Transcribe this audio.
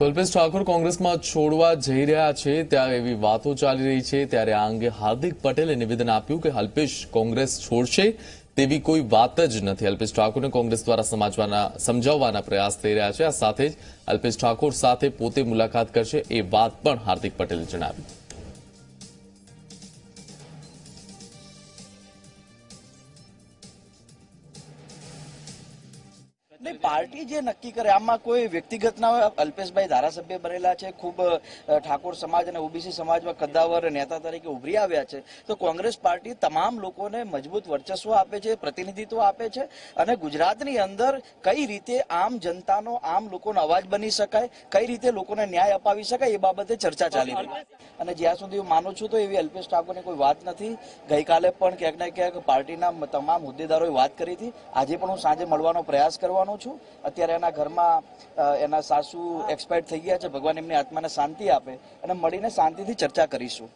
કલ્પેશ ઠાકોર કોંગ્રેસમાં છોડવા જઈ રહ્યા છે, ત્યારે એવી વાતો ચાલી રહી છે. ત્યારે આ અંગે હાર્દિક પટેલે નિવેદન આપ્યું કે અલ્પેશ કોંગ્રેસ છોડશે તેવી કોઈ વાત જ નથી. અલ્પેશ ઠાકોરને કોંગ્રેસ દ્વારા સમાજવાના, સમજાવવાના પ્રયાસ થઈ રહ્યા છે. આ સાથે જ અલ્પેશ ઠાકોર સાથે પોતે મુલાકાત કરશે એ વાત પણ હાર્દિક પટેલે જણાવી. નહીં, પાર્ટી જે નક્કી કરે, આમાં કોઈ વ્યક્તિગત ના અલ્પેશભાઈ ધારાસભ્ય બનેલા છે, ખૂબ ઠાકોર સમાજ અને ઓબીસી સમાજમાં કદાવર નેતા તરીકે ઉભરી આવ્યા છે. તો કોંગ્રેસ પાર્ટી તમામ લોકોને મજબૂત વર્ચસ્વ આપે છે, પ્રતિનિધિત્વ આપે છે અને ગુજરાતની અંદર કઈ રીતે આમ જનતાનો, આમ લોકોનો અવાજ બની શકાય, કઈ રીતે લોકોને ન્યાય અપાવી શકાય એ બાબતે ચર્ચા ચાલી રહી અને જ્યાં સુધી હું માનું છું તો એવી અલ્પેશ ઠાકોરની કોઈ વાત નથી. ગઈકાલે પણ ક્યાંક ને ક્યાંક પાર્ટીના તમામ હોદ્દેદારોએ વાત કરી હતી. આજે પણ હું સાંજે મળવાનો પ્રયાસ કરવાનો છું. અત્યારે એના ઘરમાં એના સાસુ એક્સપાયર્ડ થઈ ગયા છે. ભગવાન એમની આત્માને શાંતિ આપે અને મળીને શાંતિથી ચર્ચા કરીશું.